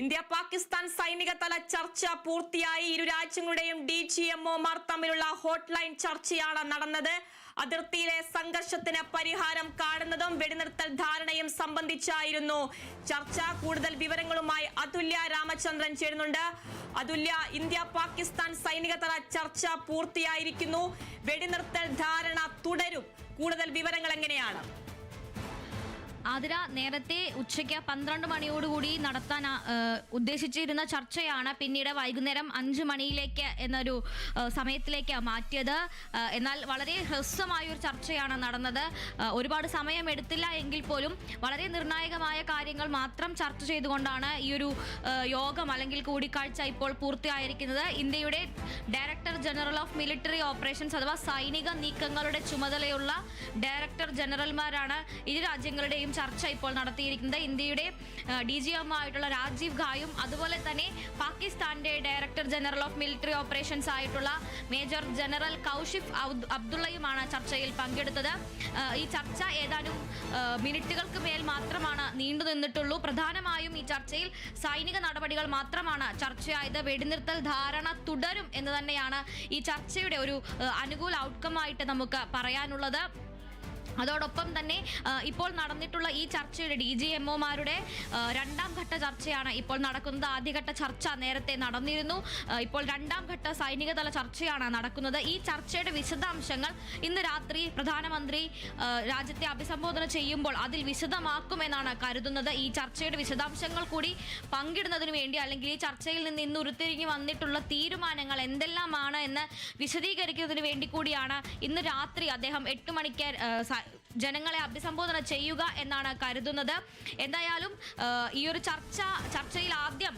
India Pakistan സൈനിക തല ചർച്ച പൂർത്തിയായി. ഇരു രാജ്യങ്ങളുടെയും ഡി ജി എംഒമാർ തമ്മിലുള്ള ഹോട്ട്ലൈൻ ചർച്ചയാണ് നടന്നത്. അതിർത്തിയിലെ സംഘർഷത്തിന് പരിഹാരം കാണുന്നതും വെടിനിർത്തൽ ധാരണയും സംബന്ധിച്ചായിരുന്നു. ചർച്ച കൂടുതൽ വിവരങ്ങളുമായി അതുല്യ രാമചന്ദ്രൻ ചേരുന്നുണ്ട്. അതുല്യ ഇന്ത്യ പാകിസ്ഥാൻ സൈനിക തല ചർച്ച പൂർത്തിയായിരിക്കുന്നു. വെടിനിർത്തൽ ധാരണ തുടരും. കൂടുതൽ വിവരങ്ങൾ എങ്ങനെയാണ്? ആതിര നേരത്തെ ഉച്ചയ്ക്ക് പന്ത്രണ്ട് മണിയോടുകൂടി നടത്താൻ ഉദ്ദേശിച്ചിരുന്ന ചർച്ചയാണ് പിന്നീട് വൈകുന്നേരം അഞ്ച് മണിയിലേക്ക് എന്നൊരു സമയത്തിലേക്ക് മാറ്റിയത്. എന്നാൽ വളരെ ഹ്രസ്വമായ ഒരു ചർച്ചയാണ് നടന്നത്. ഒരുപാട് സമയം എടുത്തില്ല എങ്കിൽ പോലും വളരെ നിർണായകമായ കാര്യങ്ങൾ മാത്രം ചർച്ച ചെയ്തുകൊണ്ടാണ് ഈ ഒരു യോഗം അല്ലെങ്കിൽ കൂടിക്കാഴ്ച ഇപ്പോൾ പൂർത്തിയായിരിക്കുന്നത്. ഇന്ത്യയുടെ director general of military operations അഥവാ സൈനിക നീക്കങ്ങളുടെ ചുമതലയുള്ള ഡയറക്ടർ ജനറൽമാരാണ് ഇരു രാജ്യങ്ങളുടെയും ചർച്ച ഇപ്പോൾ നടത്തിയിരിക്കുന്നത്. ഇന്ത്യയുടെ ഡി ജി എം ആയിട്ടുള്ള രാജീവ് ഖായും അതുപോലെ തന്നെ പാകിസ്ഥാന്റെ director general of military operations ആയിട്ടുള്ള മേജർ ജനറൽ കൗഷിഫ് അബ്ദുള്ളയുമാണ് ചർച്ചയിൽ പങ്കെടുത്തത്. ഈ ചർച്ച ഏതാനും മിനിറ്റുകൾക്ക് മേൽ മാത്രമാണ് നീണ്ടു നിന്നിട്ടുള്ളൂ. പ്രധാനമായും ഈ ചർച്ചയിൽ സൈനിക നടപടികൾ മാത്രമാണ് ചർച്ചയായത്. വെടിനിർത്തൽ ധാരണ തുടരും എന്ന് തന്നെയാണ് ഈ ചർച്ചയുടെ ഒരു അനുകൂല ഔട്ട്കം ആയിട്ട് നമുക്ക് പറയാനുള്ളത്. അതോടൊപ്പം തന്നെ ഇപ്പോൾ നടന്നിട്ടുള്ള ഈ ചർച്ചയുടെ ഡി ജി എംഒമാരുടെ രണ്ടാം ഘട്ട ചർച്ചയാണ് ഇപ്പോൾ നടക്കുന്നത്. ആദ്യഘട്ട ചർച്ച നേരത്തെ നടന്നിരുന്നു. ഇപ്പോൾ രണ്ടാം ഘട്ട സൈനികതല ചർച്ചയാണ് നടക്കുന്നത്. ഈ ചർച്ചയുടെ വിശദാംശങ്ങൾ ഇന്ന് രാത്രി പ്രധാനമന്ത്രി രാജ്യത്തെ അഭിസംബോധന ചെയ്യുമ്പോൾ അതിൽ വിശദമാക്കുമെന്നാണ് കരുതുന്നത്. ഈ ചർച്ചയുടെ വിശദാംശങ്ങൾ കൂടി പങ്കിടുന്നതിന് വേണ്ടി അല്ലെങ്കിൽ ഈ ചർച്ചയിൽ നിന്ന് ഇന്ന് ഉരുത്തിരിഞ്ഞു വന്നിട്ടുള്ള തീരുമാനങ്ങൾ എന്തെല്ലാമാണ് എന്ന് വിശദീകരിക്കുന്നതിന് വേണ്ടി കൂടിയാണ് ഇന്ന് രാത്രി അദ്ദേഹം എട്ട് മണിക്ക് ജനങ്ങളെ അഭിസംബോധന ചെയ്യുക എന്നാണ് കരുതുന്നത്. എന്തായാലും ഈ ഒരു ചർച്ച ചർച്ചയിൽ ആദ്യം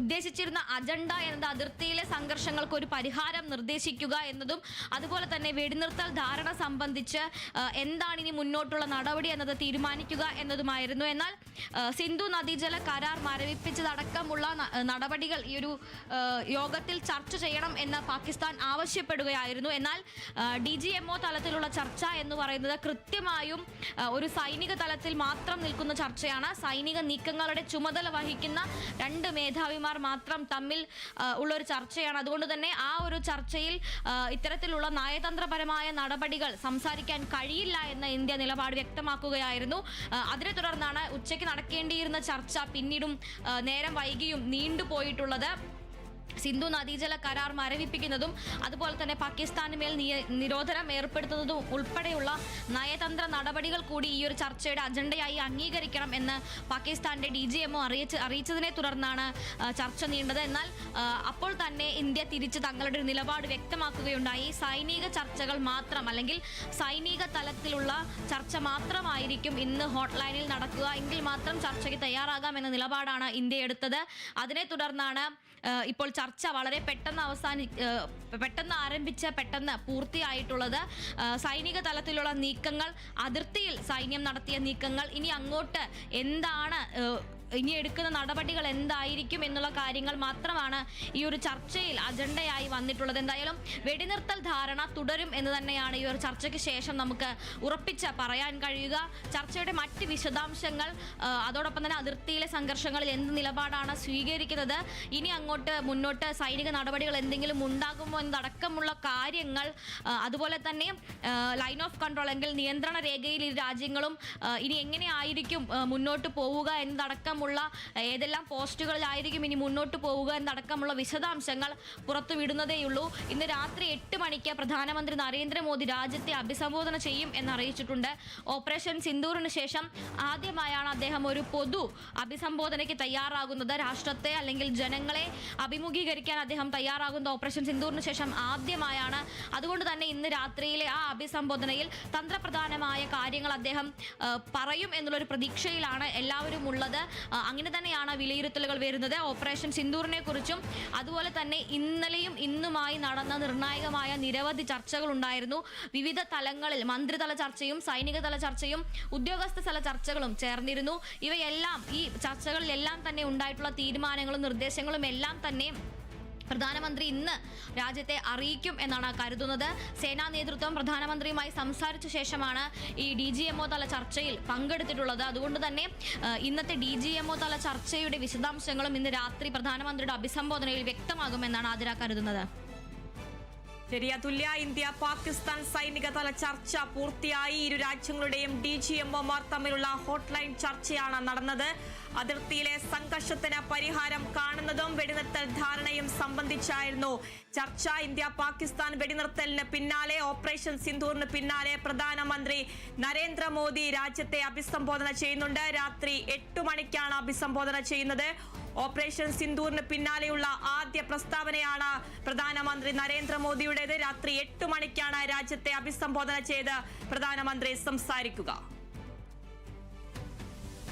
ഉദ്ദേശിച്ചിരുന്ന അജണ്ട എന്നത് അതിർത്തിയിലെ സംഘർഷങ്ങൾക്ക് ഒരു പരിഹാരം നിർദ്ദേശിക്കുക എന്നതും അതുപോലെ തന്നെ വെടിനിർത്തൽ ധാരണ സംബന്ധിച്ച് എന്താണ് ഇനി മുന്നോട്ടുള്ള നടപടി എന്നത് തീരുമാനിക്കുക എന്നതുമായിരുന്നു. എന്നാൽ സിന്ധു നദീജല കരാർ മരവിപ്പിച്ചതടക്കമുള്ള നടപടികൾ ഈ ഒരു യോഗത്തിൽ ചർച്ച ചെയ്യണം എന്ന് പാകിസ്ഥാൻ ആവശ്യപ്പെടുകയായിരുന്നു. എന്നാൽ ഡി ജി തലത്തിലുള്ള ചർച്ച എന്ന് പറയുന്നത് കൃത്യമായും ഒരു സൈനിക തലത്തിൽ മാത്രം നിൽക്കുന്ന ചർച്ചയാണ്. സൈനിക നീക്കങ്ങളുടെ ചുമതല വഹിക്കുന്ന രണ്ട് മേധാവിമാർ മാത്രം തമ്മിൽ ഉള്ള ഒരു ചർച്ചയാണ്. അതുകൊണ്ട് തന്നെ ആ ഒരു ചർച്ചയിൽ ഇത്തരത്തിലുള്ള നയതന്ത്രപരമായ നടപടികൾ സംസാരിക്കാൻ കഴിയില്ല എന്ന ഇന്ത്യ നിലപാട് വ്യക്തമാക്കുകയായിരുന്നു. അതിനെ തുടർന്നാണ് ഉച്ചയ്ക്ക് നടക്കേണ്ടിയിരുന്ന ചർച്ച പിന്നീടും നേരം വൈകിയും നീണ്ടുപോയിട്ടുള്ളത്. സിന്ധു നദീജല കരാർ മരവിപ്പിക്കുന്നതും അതുപോലെ തന്നെ പാകിസ്ഥാന് മേൽ നിരോധനം ഏർപ്പെടുത്തുന്നതും ഉൾപ്പെടെയുള്ള നയതന്ത്ര നടപടികൾ കൂടി ഈ ഒരു ചർച്ചയുടെ അജണ്ടയായി അംഗീകരിക്കണം എന്ന് പാകിസ്ഥാന്റെ ഡി ജി എംഒ അറിയിച്ച് അറിയിച്ചതിനെ തുടർന്നാണ് ചർച്ച നീണ്ടത്. എന്നാൽ അപ്പോൾ തന്നെ ഇന്ത്യ തിരിച്ച് തങ്ങളുടെ ഒരു നിലപാട് വ്യക്തമാക്കുകയുണ്ടായി. സൈനിക ചർച്ചകൾ മാത്രം അല്ലെങ്കിൽ സൈനിക തലത്തിലുള്ള ചർച്ച മാത്രമായിരിക്കും ഇന്ന് ഹോട്ട്ലൈനിൽ നടക്കുക. എങ്കിൽ മാത്രം ചർച്ചയ്ക്ക് തയ്യാറാകാം എന്ന നിലപാടാണ് ഇന്ത്യ എടുത്തത്. അതിനെ തുടർന്നാണ് ഇപ്പോൾ ചർച്ച വളരെ പെട്ടെന്ന് അവസാനി പെട്ടെന്ന് ആരംഭിച്ച പെട്ടെന്ന് പൂർത്തിയായിട്ടുള്ളത് സൈനിക തലത്തിലുള്ള നീക്കങ്ങൾ അതിർത്തിയിൽ സൈന്യം നടത്തിയ നീക്കങ്ങൾ. ഇനി അങ്ങോട്ട് എന്താണ് ഇനി എടുക്കുന്ന നടപടികൾ എന്തായിരിക്കും എന്നുള്ള കാര്യങ്ങൾ മാത്രമാണ് ഈ ഒരു ചർച്ചയിൽ അജണ്ടയായി വന്നിട്ടുള്ളത്. എന്തായാലും വെടിനിർത്തൽ ധാരണ തുടരും എന്ന് തന്നെയാണ് ഈ ഒരു ചർച്ചയ്ക്ക് ശേഷം നമുക്ക് ഉറപ്പിച്ച് പറയാൻ കഴിയുക. ചർച്ചയുടെ മറ്റ് വിശദാംശങ്ങൾ അതോടൊപ്പം തന്നെ അതിർത്തിയിലെ സംഘർഷങ്ങളിൽ എന്ത് നിലപാടാണ് സ്വീകരിക്കുന്നത് ഇനി അങ്ങോട്ട് മുന്നോട്ട് സൈനിക നടപടികൾ എന്തെങ്കിലും ഉണ്ടാകുമോ എന്നതടക്കമുള്ള കാര്യങ്ങൾ അതുപോലെ തന്നെ ലൈൻ ഓഫ് കൺട്രോൾ അല്ലെങ്കിൽ നിയന്ത്രണ രേഖയിൽ ഇരു രാജ്യങ്ങളും ഇനി എങ്ങനെയായിരിക്കും മുന്നോട്ട് പോവുക എന്നതടക്കമുള്ള ഏതെല്ലാം പോസ്റ്റുകളിലായിരിക്കും ഇനി മുന്നോട്ട് പോവുക എന്നടക്കമുള്ള വിശദാംശങ്ങൾ പുറത്തുവിടുന്നതേയുള്ളൂ. ഇന്ന് രാത്രി എട്ട് മണിക്ക് പ്രധാനമന്ത്രി നരേന്ദ്രമോദി രാജ്യത്തെ അഭിസംബോധന ചെയ്യും എന്നറിയിച്ചിട്ടുണ്ട്. ഓപ്പറേഷൻ സിന്ദൂറിന് ശേഷം ആദ്യമായാണ് അദ്ദേഹം ഒരു പൊതു അഭിസംബോധനയ്ക്ക് തയ്യാറാകുന്നത്. രാഷ്ട്രത്തെ അല്ലെങ്കിൽ ജനങ്ങളെ അഭിമുഖീകരിക്കാൻ അദ്ദേഹം തയ്യാറാകുന്നത് ഓപ്പറേഷൻ സിന്ദൂറിന് ശേഷം ആദ്യമായാണ്. അതുകൊണ്ട് തന്നെ ഇന്ന് രാത്രിയിലെ ആ അഭിസംബോധനയിൽ തന്ത്രപ്രധാനമായ കാര്യങ്ങൾ അദ്ദേഹം പറയും എന്നുള്ളൊരു പ്രതീക്ഷയിലാണ് എല്ലാവരും ഉള്ളത് അങ്ങനെ തന്നെയാണ് വിലയിരുത്തലുകൾ വരുന്നത്. ഓപ്പറേഷൻ സിന്ദൂറിനെ കുറിച്ചും അതുപോലെ തന്നെ ഇന്നലെയും ഇന്നുമായി നടന്ന നിർണായകമായ നിരവധി ചർച്ചകൾ ഉണ്ടായിരുന്നു. വിവിധ തലങ്ങളിൽ മന്ത്രിതല ചർച്ചയും സൈനിക തല ചർച്ചയും ഉദ്യോഗസ്ഥ തല ചർച്ചകളും ചേർന്നിരുന്നു. ഇവയെല്ലാം ഈ ചർച്ചകളിലെല്ലാം തന്നെ ഉണ്ടായിട്ടുള്ള തീരുമാനങ്ങളും നിർദ്ദേശങ്ങളും എല്ലാം തന്നെ പ്രധാനമന്ത്രി ഇന്ന് രാജ്യത്തെ അറിയിക്കും എന്നാണ് കരുതുന്നത്. സേനാ നേതൃത്വം പ്രധാനമന്ത്രിയുമായി സംസാരിച്ച ശേഷമാണ് ഈ ഡി ജി എംഒ തല ചർച്ചയിൽ പങ്കെടുത്തിട്ടുള്ളത്. അതുകൊണ്ട് തന്നെ ഇന്നത്തെ ഡി ജി എംഒ തല ചർച്ചയുടെ വിശദാംശങ്ങളും ഇന്ന് രാത്രി പ്രധാനമന്ത്രിയുടെ അഭിസംബോധനയിൽ വ്യക്തമാകുമെന്നാണ് ആതിര കരുതുന്നത്. ശരി അതുല്യ ഇന്ത്യ പാകിസ്ഥാൻ സൈനിക തല ചർച്ച പൂർത്തിയായി. ഇരു രാജ്യങ്ങളുടെയും ഡി ജി എംഒമാർ തമ്മിലുള്ള ഹോട്ട്ലൈൻ ചർച്ചയാണ് നടന്നത്. അതിർത്തിയിലെ സംഘർഷത്തിന് പരിഹാരം കാണുന്നതും വെടിനിർത്തൽ ധാരണയും സംബന്ധിച്ചായിരുന്നു. ചർച്ച ഇന്ത്യ പാകിസ്ഥാൻ വെടിനിർത്തലിന് പിന്നാലെ ഓപ്പറേഷൻ സിന്ധൂറിന് പിന്നാലെ പ്രധാനമന്ത്രി നരേന്ദ്രമോദി രാജ്യത്തെ അഭിസംബോധന ചെയ്യുന്നുണ്ട്. രാത്രി എട്ട് മണിക്കാണ് അഭിസംബോധന ചെയ്യുന്നത്. ഓപ്പറേഷൻ സിന്ദൂറിന് പിന്നാലെയുള്ള ആദ്യ പ്രസ്താവനയാണ് പ്രധാനമന്ത്രി നരേന്ദ്രമോദിയുടേത്. രാത്രി എട്ട് മണിക്കാണ് രാജ്യത്തെ അഭിസംബോധന ചെയ്ത് പ്രധാനമന്ത്രി സംസാരിക്കുക.